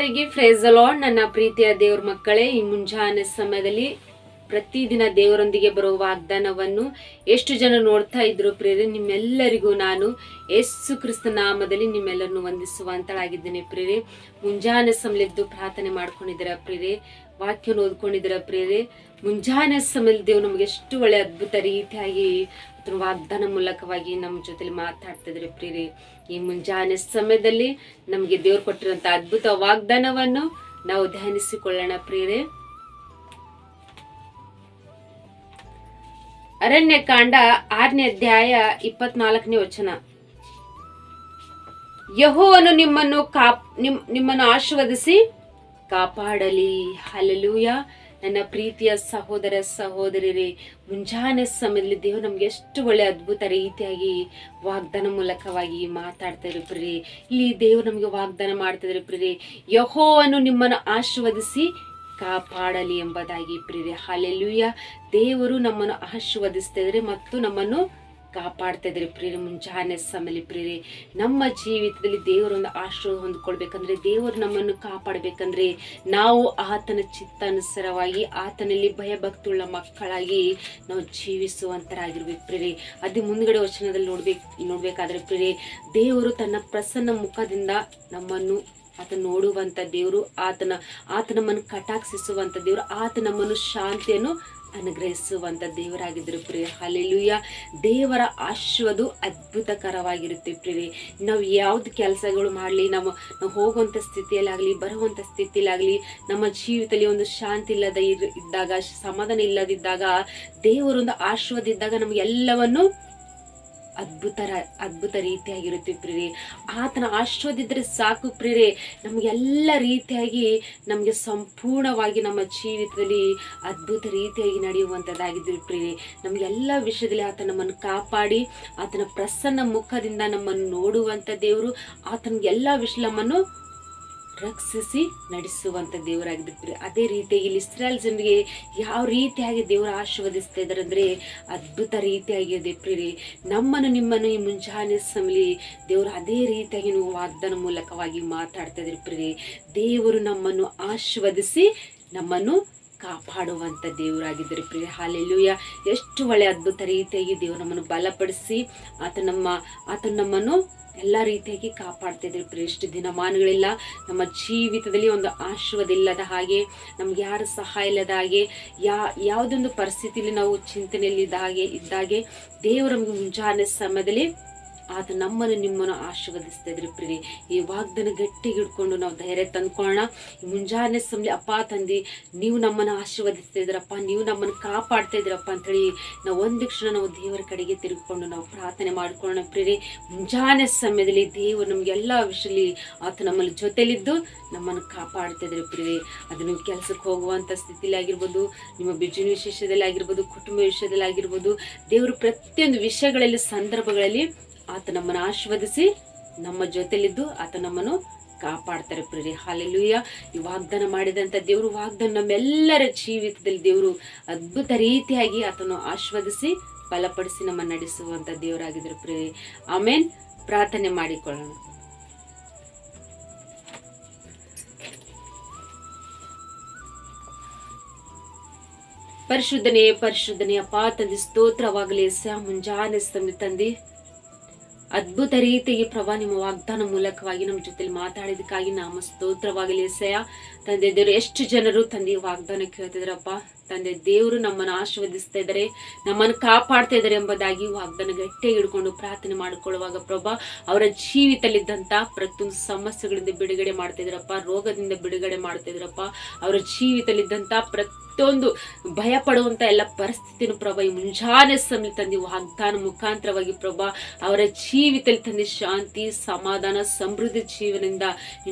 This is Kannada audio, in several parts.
ಎಲ್ಲರಿಗೆ ಫ್ರೇಜಲೋ ನನ್ನ ಪ್ರೀತಿಯ ದೇವ್ರ ಮಕ್ಕಳೇ ಈ ಮುಂಜಾನೆ ಸಮಯದಲ್ಲಿ ಪ್ರತಿದಿನ ದೇವರೊಂದಿಗೆ ಬರುವ ವಾಗ್ದಾನವನ್ನು ಎಷ್ಟು ಜನ ನೋಡ್ತಾ ಇದ್ರು ಪ್ರೇರೆ ನಿಮ್ಮೆಲ್ಲರಿಗೂ ನಾನು ಯೇಸು ಕ್ರಿಸ್ತ ನಾಮದಲ್ಲಿ ನಿಮ್ಮೆಲ್ಲರನ್ನು ವಂದಿಸುವಂತಳಾಗಿದ್ದೇನೆ ಪ್ರೇರೆ ಮುಂಜಾನೆ ಸಮಲೆದ್ದು ಪ್ರಾರ್ಥನೆ ಮಾಡ್ಕೊಂಡಿದ್ದೀರ ಪ್ರೇರೆ ವಾಕ್ಯವನ್ನು ಓದ್ಕೊಂಡಿದ್ದೀರ ಪ್ರೇರೆ ಮುಂಜಾನೆ ಸಮಯದಲ್ಲಿ ದೇವ್ರು ನಮಗೆ ಎಷ್ಟು ಒಳ್ಳೆ ಅದ್ಭುತ ರೀತಿಯಾಗಿ ವಾಗ್ದಾನ ಮೂಲಕವಾಗಿ ನಮ್ಮ ಜೊತೆಲಿ ಮಾತಾಡ್ತಿದ್ರೆ ಪ್ರೇರೆ ಈ ಮುಂಜಾನೆ ಸಮಯದಲ್ಲಿ ನಮಗೆ ದೇವ್ರು ಕೊಟ್ಟಿರುವಂತ ಅದ್ಭುತ ವಾಗ್ದಾನವನ್ನು ನಾವು ಧ್ಯಾನಿಸಿಕೊಳ್ಳೋಣ ಪ್ರೇರೆ ಅರಣ್ಯಕಾಂಡ ಆರನೇ ಅಧ್ಯಾಯ ಇಪ್ಪತ್ನಾಲ್ಕನೇ ವಚನ. ಯಹೋವನು ನಿಮ್ಮನ್ನು ಕಾಪ್, ನಿಮ್, ನಿಮ್ಮನ್ನು ಆಶೀರ್ವದಿಸಿ ಕಾಪಾಡಲಿ. ಹಲಲೂಯ ನನ್ನ ಪ್ರೀತಿಯ ಸಹೋದರ ಸಹೋದರಿರೇ, ಮುಂಜಾನೆ ಸಮಯದಲ್ಲಿ ದೇವರು ನಮ್ಗೆ ಎಷ್ಟು ಒಳ್ಳೆ ಅದ್ಭುತ ರೀತಿಯಾಗಿ ವಾಗ್ದಾನ ಮೂಲಕವಾಗಿ ಮಾತಾಡ್ತಾ ಪ್ರಿರಿ ಇಲ್ಲಿ ದೇವರು ನಮಗೆ ವಾಗ್ದಾನ ಮಾಡ್ತಿದ್ರು ಪ್ರಿರಿ ಯಹೋವನ್ನು ನಿಮ್ಮನ್ನು ಆಶೀರ್ವದಿಸಿ ಕಾಪಾಡಲಿ ಎಂಬುದಾಗಿ ಪ್ರಿಯರೇ. ಹಾಲೆಲ್ಲುಯ್ಯ ದೇವರು ನಮ್ಮನ್ನು ಆಶೀರ್ವದಿಸ್ತಾ ಇದ್ದಾರೆ ಮತ್ತು ನಮ್ಮನ್ನು ಕಾಪಾಡ್ತಾ ಇದ್ದಾರೆ ಪ್ರಿಯರಿ. ಮುಂಜಾನೆ ಸಮಯದಲ್ಲಿ ಪ್ರಿಯರಿ, ನಮ್ಮ ಜೀವಿತದಲ್ಲಿ ದೇವರೊಂದು ಆಶ್ರಯ ಹೊಂದ್ಕೊಳ್ಬೇಕಂದ್ರೆ, ದೇವರು ನಮ್ಮನ್ನು ಕಾಪಾಡಬೇಕಂದ್ರೆ, ನಾವು ಆತನ ಚಿತ್ತಾನುಸಾರವಾಗಿ, ಆತನಲ್ಲಿ ಭಯಭಕ್ತಿಯುಳ್ಳ ಮಕ್ಕಳಾಗಿ ನಾವು ಜೀವಿಸುವಂತರಾಗಿರ್ಬೇಕು ಪ್ರಿಯರಿ. ಅದು ಮುಂದ್ಗಡೆ ವಚನದಲ್ಲಿ ನೋಡ್ಬೇಕು, ನೋಡ್ಬೇಕಾದ್ರೆ ಪ್ರಿಯರಿ, ದೇವರು ತನ್ನ ಪ್ರಸನ್ನ ಮುಖದಿಂದ ನಮ್ಮನ್ನು ಆತ ನೋಡುವಂತ ದೇವರು, ಆತನ ಆತ ನಮ್ಮನ್ನು ಕಟಾಕ್ಷಿಸುವಂತ ದೇವರು ಆತ ನಮ್ಮನ್ನು ಶಾಂತಿಯನ್ನು ಅನುಗ್ರಹಿಸುವಂತ ದೇವರಾಗಿದ್ದರು ಪ್ರಿಯ ಹಾಲೆಲುಯ್ಯ ದೇವರ ಆಶ್ವದು ಅದ್ಭುತಕರವಾಗಿರುತ್ತೆ ಪ್ರಿಯ ನಾವು ಯಾವ್ದು ಕೆಲಸಗಳು ಮಾಡಲಿ ನಮ್ಮ ನಾವು ಹೋಗುವಂಥ ಸ್ಥಿತಿಯಲ್ಲಾಗಲಿ ಬರುವಂಥ ಸ್ಥಿತಿಯಲ್ಲಾಗಲಿ, ನಮ್ಮ ಜೀವಿತದಲ್ಲಿ ಒಂದು ಶಾಂತಿ ಇಲ್ಲದ ಇದ್ದಾಗ, ಸಮಾಧಾನ ಇಲ್ಲದಿದ್ದಾಗ ದೇವರೊಂದು ಆಶ್ವದ ಇದ್ದಾಗ ನಮ್ಗೆ ಎಲ್ಲವನ್ನು ಅದ್ಭುತ ಅದ್ಭುತ ರೀತಿಯಾಗಿರುತ್ತೆ ಪ್ರೀರಿ ಆತನ ಆಶ್ವದಿದ್ರೆ ಸಾಕು ಪ್ರೀರಿ ನಮಗೆಲ್ಲ ರೀತಿಯಾಗಿ, ನಮಗೆ ಸಂಪೂರ್ಣವಾಗಿ ನಮ್ಮ ಜೀವಿತದಲ್ಲಿ ಅದ್ಭುತ ರೀತಿಯಾಗಿ ನಡೆಯುವಂಥದ್ದಾಗಿದ್ದು ಪ್ರಿಯರೇ. ನಮಗೆಲ್ಲ ವಿಷಯದಲ್ಲಿ ಆತ ನಮ್ಮನ್ನು ಕಾಪಾಡಿ, ಆತನ ಪ್ರಸನ್ನ ಮುಖದಿಂದ ನಮ್ಮನ್ನು ನೋಡುವಂಥ ದೇವರು, ಆತನಿಗೆಲ್ಲ ವಿಷಯ ನಮ್ಮನ್ನು ರಕ್ಷಿಸಿ ನಡೆಸುವಂತ ದೇವರಾಗಿದ್ದರು ಅದೇ ರೀತಿಯಾಗಿ ಇಲ್ಲಿ ಇಸ್ರಾಯಲ್ ಜನರಿಗೆ ಯಾವ ರೀತಿಯಾಗಿ ದೇವರು ಆಶೀರ್ವದಿಸ್ತಾ ಇದ್ದಾರೆ ಅಂದ್ರೆ ಅದ್ಭುತ ರೀತಿಯಾಗಿದೆ ಪ್ರೀರಿ ನಮ್ಮನ್ನು, ನಿಮ್ಮನ್ನು ಈ ಮುಂಜಾನೆ ಸಮಲಿ ದೇವರು ಅದೇ ರೀತಿಯಾಗಿ ನೀವು ವಾಗ್ದಾನ ಮೂಲಕವಾಗಿ ಮಾತಾಡ್ತಾ ಇದ್ರಿ ಪ್ರೀರಿ ದೇವರು ನಮ್ಮನ್ನು ಆಶೀರ್ವದಿಸಿ ನಮ್ಮನ್ನು ಕಾಪಾಡುವಂತ ದೇವರಾಗಿದ್ದರು ಪ್ರಿಯ ಹಾಲೆಲ್ಲೂಯ. ಎಷ್ಟು ಒಳ್ಳೆ ಅದ್ಭುತ ರೀತಿಯಾಗಿ ದೇವರು ನಮ್ಮನ್ನು ಬಲಪಡಿಸಿ ಆತ ನಮ್ಮ, ಆತ ನಮ್ಮನ್ನು ಎಲ್ಲ ರೀತಿಯಾಗಿ ಕಾಪಾಡ್ತಿದ್ರು. ಎಷ್ಟು ದಿನಮಾನಗಳಿಲ್ಲ. ನಮ್ಮ ಜೀವಿತದಲ್ಲಿ ಒಂದು ಆಶೀರ್ವಾದ ಇಲ್ಲದ ಹಾಗೆ, ನಮ್ಗೆ ಯಾರು ಸಹಾಯ ಇಲ್ಲದ ಹಾಗೆ, ಯಾ, ಯಾವುದೊಂದು ಪರಿಸ್ಥಿತಿಯಲ್ಲಿ ನಾವು ಚಿಂತನೆಯಲ್ಲಿ ಹಾಗೆ ಇದ್ದಾಗೆ ದೇವರು ನಮಗೆ ಮುಂಜಾನೆ ಸಮಯದಲ್ಲಿ ಆತ ನಮ್ಮನ್ನು ನಿಮ್ಮನ್ನು ಆಶೀರ್ವದಿಸ್ತಾ ಇದ್ರಿ ಈ ವಾಗ್ದನ ಗಟ್ಟಿಗೆ ಹಿಡ್ಕೊಂಡು ನಾವು ಧೈರ್ಯ ತಂದ್ಕೊಳ್ಳೋಣ. ಮುಂಜಾನೆ ಸಮಯ ಅಪ್ಪ ತಂದಿ, ನೀವು ನಮ್ಮನ್ನು ಆಶೀರ್ವದಿಸ್ತಾ ಇದ್ರಪ್ಪ ನೀವು ನಮ್ಮನ್ನು ಕಾಪಾಡ್ತಾ ಇದ್ರಪ್ಪ ಅಂತೇಳಿ ನಾವು ಒಂದು ಕ್ಷಣ ನಾವು ದೇವರ ಕಡೆಗೆ ತಿರುಗಿಕೊಂಡು ನಾವು ಪ್ರಾರ್ಥನೆ ಮಾಡ್ಕೊಳ್ಳೋಣ ಪ್ರೀರಿ ಮುಂಜಾನೆ ಸಮಯದಲ್ಲಿ ದೇವರು ನಮ್ಗೆ ಎಲ್ಲ ವಿಷಯದಲ್ಲಿ ಆತ ನಮ್ಮಲ್ಲಿ ಜೊತೆಲಿದ್ದು ನಮ್ಮನ್ನು ಕಾಪಾಡ್ತಾ ಇದ್ರೆ ಪ್ರೀತಿ ಅದು ನೀವು ಕೆಲಸಕ್ಕೆ ಹೋಗುವಂಥ ಸ್ಥಿತಿಲಿ ಆಗಿರ್ಬೋದು, ನಿಮ್ಮ ಬಿಜಿನ ವಿಶೇಷದಲ್ಲಿ ಆಗಿರ್ಬೋದು, ಕುಟುಂಬ ವಿಷಯದಲ್ಲಿ ಆಗಿರ್ಬೋದು, ದೇವರು ಪ್ರತಿಯೊಂದು ವಿಷಯಗಳಲ್ಲಿ, ಸಂದರ್ಭಗಳಲ್ಲಿ ಆತ ನಮ್ಮನ್ನು ಆಶೀರ್ವದಿಸಿ ನಮ್ಮ ಜೊತೆಲಿದ್ದು ಆತ ನಮ್ಮನ್ನು ಕಾಪಾಡ್ತಾರೆ ಪ್ರೀ ಹಾಲೆಲುಯ್ಯ ಈ ವಾಗ್ದಾನ ಮಾಡಿದಂಥ ದೇವರು, ವಾಗ್ದಾನ ನಮ್ಮೆಲ್ಲರ ಜೀವಿತದಲ್ಲಿ ದೇವರು ಅದ್ಭುತ ರೀತಿಯಾಗಿ ಆತನು ಆಶೀರ್ವದಿಸಿ ಬಲಪಡಿಸಿ ನಮ್ಮ ನಡೆಸುವಂತ ದೇವರಾಗಿದ್ರು ಪ್ರೀ ಆಮೇನ್. ಪ್ರಾರ್ಥನೆ ಮಾಡಿಕೊಳ್ಳೋಣ. ಪರಿಶುದ್ಧನೇ ಪರಿಶುದ್ಧನೇ, ಅಪ್ಪ ಸ್ತೋತ್ರವಾಗಲಿ. ಸ ಮುಂಜಾನೆ ತಂದೆ. ಅದ್ಭುತ ರೀತಿಗೆ ಪ್ರಭಾ ನಿಮ್ಮ ವಾಗ್ದಾನ ಮೂಲಕವಾಗಿ ನಮ್ಮ ಜೊತೆಲಿ ಮಾತಾಡಿದಕ್ಕಾಗಿ ನಾಮ ಸ್ತೋತ್ರವಾಗಲಿ ಸಯ ತಂದೆ ದೇವರು, ಎಷ್ಟು ಜನರು ತಂದೆ ವಾಗ್ದಾನ ಕೇಳ್ತಿದ್ರಪ್ಪ ತಂದೆ ದೇವರು ನಮ್ಮನ್ನು ಆಶೀರ್ವದಿಸ್ತಾ ಇದ್ದಾರೆ, ನಮ್ಮನ್ನು ಕಾಪಾಡ್ತಾ ಇದ್ದಾರೆ ಎಂಬುದಾಗಿ ವಾಗ್ದಾನ ಗಟ್ಟಿಯಾಗಿ ಹಿಡ್ಕೊಂಡು ಪ್ರಾರ್ಥನೆ ಮಾಡಿಕೊಳ್ಳುವಾಗ ಪ್ರಭಾ, ಅವರ ಜೀವಿತಲ್ಲಿದ್ದಂತ ಪ್ರತಿಯೊಂದು ಸಮಸ್ಯೆಗಳಿಂದ ಬಿಡುಗಡೆ ಮಾಡ್ತಿದ್ರಪ್ಪ ರೋಗದಿಂದ ಬಿಡುಗಡೆ ಮಾಡ್ತಿದ್ರಪ್ಪ ಅವರ ಜೀವಿತದಲ್ಲಿದ್ದಂಥ ಪ್ರತಿಯೊಂದು ಭಯ ಪಡುವಂತ ಎಲ್ಲ ಪರಿಸ್ಥಿತಿನೂ ಪ್ರಭಾ ಈ ಮುಂಜಾನೆ ಸಮಯ ತಂದೆ ವಾಗ್ದಾನ ಮುಖಾಂತರವಾಗಿ ಪ್ರಭಾ ಅವರ ಜೀವಿತದಲ್ಲಿ ತಂದೆ ಶಾಂತಿ ಸಮಾಧಾನ, ಸಮೃದ್ಧಿ ಜೀವನದಿಂದ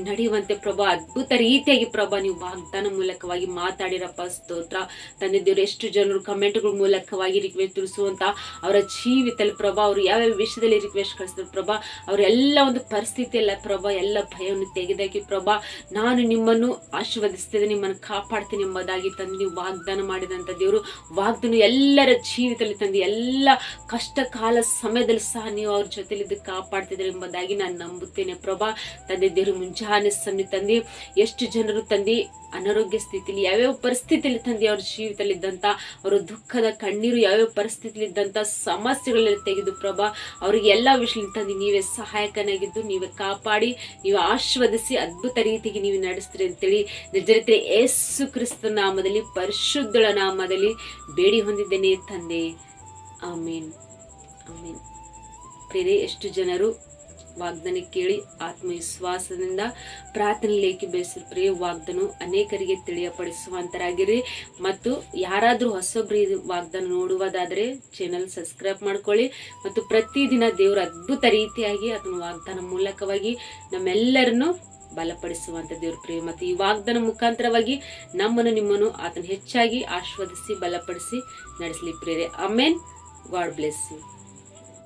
ನಡೆಯುವಂತೆ ಪ್ರಭಾ ಅದ್ಭುತ ರೀತಿಯಾಗಿ ಪ್ರಭಾ ನೀವು ವಾಗ್ದಾನ ಮೂಲಕವಾಗಿ ಮಾತಾಡಿರಪ್ಪ, ಸ್ತೋತ್ರ. ತಂದೆ ದೇವರು, ಎಷ್ಟು ಜನರು ಕಮೆಂಟ್ಗಳ ಮೂಲಕವಾಗಿ ರಿಕ್ವೆಸ್ಟ್ ತಿಳಿಸುವಂತ ಅವರ ಜೀವಿತದಲ್ಲಿ ಪ್ರಭಾ, ಅವರು ಯಾವ ವಿಷಯದಲ್ಲಿ ರಿಕ್ವೆಸ್ಟ್ ಕಳಿಸಿದ್ರು ಪ್ರಭಾ, ಅವರೆಲ್ಲ ಒಂದು ಪರಿಸ್ಥಿತಿಯಲ್ಲ ಪ್ರಭಾ, ಎಲ್ಲ ಭಯವನ್ನು ತೆಗೆದಾಕಿ ಪ್ರಭಾ, ನಾನು ನಿಮ್ಮನ್ನು ಆಶೀರ್ವದಿಸ್ತೇನೆ ನಿಮ್ಮನ್ನು ಕಾಪಾಡ್ತೀನಿ ಎಂಬುದಾಗಿ ತಂದು ನೀವು ವಾಗ್ದಾನ ಮಾಡಿದಂಥ ದೇವರು, ವಾಗ್ದಾನ ಎಲ್ಲರ ಜೀವಿತದಲ್ಲಿ ತಂದು, ಎಲ್ಲ ಕಷ್ಟ ಕಾಲ ಸಮಯದಲ್ಲಿ ಸಹ ನೀವು ಅವ್ರ ಜೊತೆ ಜೊತೆಲಿದ್ದು ಕಾಪಾಡ್ತಿದ್ದಾರೆ ಎಂಬುದಾಗಿ ನಾನು ನಂಬುತ್ತೇನೆ. ಪ್ರಭಾ, ತಂದೆ ದೇವರು ಮುಂಜಾನೆ ಸನ್ನಿ ತಂದೆ, ಎಷ್ಟು ಜನರು ತಂದೆ, ಅನಾರೋಗ್ಯ ಸ್ಥಿತಿಲಿ ಯಾವ್ಯಾವ ಪರಿಸ್ಥಿತಿಯಲ್ಲಿ ತಂದೆ ಅವ್ರ ಜೀವಿತದಲ್ಲಿದ್ದಂಥ ಅವರ ದುಃಖದ ಕಣ್ಣೀರು ಯಾವ್ಯಾವ ಪರಿಸ್ಥಿತಿಲಿದ್ದಂಥ ಸಮಸ್ಯೆಗಳಲ್ಲಿ ತೆಗೆದು ಪ್ರಭಾ, ಅವರಿಗೆ ಎಲ್ಲ ವಿಷಯದಲ್ಲಿ ತಂದೆ ನೀವೇ ಸಹಾಯಕನಾಗಿದ್ದು ನೀವೇ ಕಾಪಾಡಿ, ನೀವು ಆಶೀರ್ವದಿಸಿ ಅದ್ಭುತ ರೀತಿಗೆ ನೀವು ನಡೆಸ್ತೀರಿ ಅಂತೇಳಿ ನಿಜರಿತ್ರೆ ಯೇಸು ಕ್ರಿಸ್ತ ನಾಮದಲ್ಲಿ, ಪರಿಶುದ್ಧಳ ನಾಮದಲ್ಲಿ ಬೇಡಿ ಹೊಂದಿದ್ದೇನೆ ತಂದೆ. ಆಮೇನ್. ಆಮೇನ್. ಪ್ರೇರೆ ಎಷ್ಟು ಜನರು ವಾಗ್ದಾನ ಕೇಳಿ ಆತ್ಮವಿಶ್ವಾಸದಿಂದ ಪ್ರಾರ್ಥನೆಲೇಖಿ ಬೇಯಿಸಿದ ಪ್ರಿಯ ವಾಗ್ದಾನ ಅನೇಕರಿಗೆ ತಿಳಿಯಪಡಿಸುವಂತರಾಗಿರಿ ಮತ್ತು ಯಾರಾದರೂ ಹೊಸೊಬ್ರು ವಾಗ್ದಾನ ನೋಡುವುದಾದರೆ ಚಾನಲ್ ಸಬ್ಸ್ಕ್ರೈಬ್ ಮಾಡ್ಕೊಳ್ಳಿ ಮತ್ತು ಪ್ರತಿದಿನ ದೇವರ ಅದ್ಭುತ ರೀತಿಯಾಗಿ ಅದನ್ನು ವಾಗ್ದಾನ ಮೂಲಕವಾಗಿ ನಮ್ಮೆಲ್ಲರನ್ನು ಬಲಪಡಿಸುವಂತ ದೇವ್ರ ಪ್ರಿಯ ಮತ್ತು ಈ ವಾಗ್ದಾನ ಮುಖಾಂತರವಾಗಿ ನಮ್ಮನ್ನು ನಿಮ್ಮನ್ನು ಆತನ ಹೆಚ್ಚಾಗಿ ಆಸ್ವಾದಿಸಿ ಬಲಪಡಿಸಿ ನಡೆಸಲಿ ಪ್ರೇರೆ ಅಮೇನ್ ಗಾಡ್ ಬ್ಲೆಸ್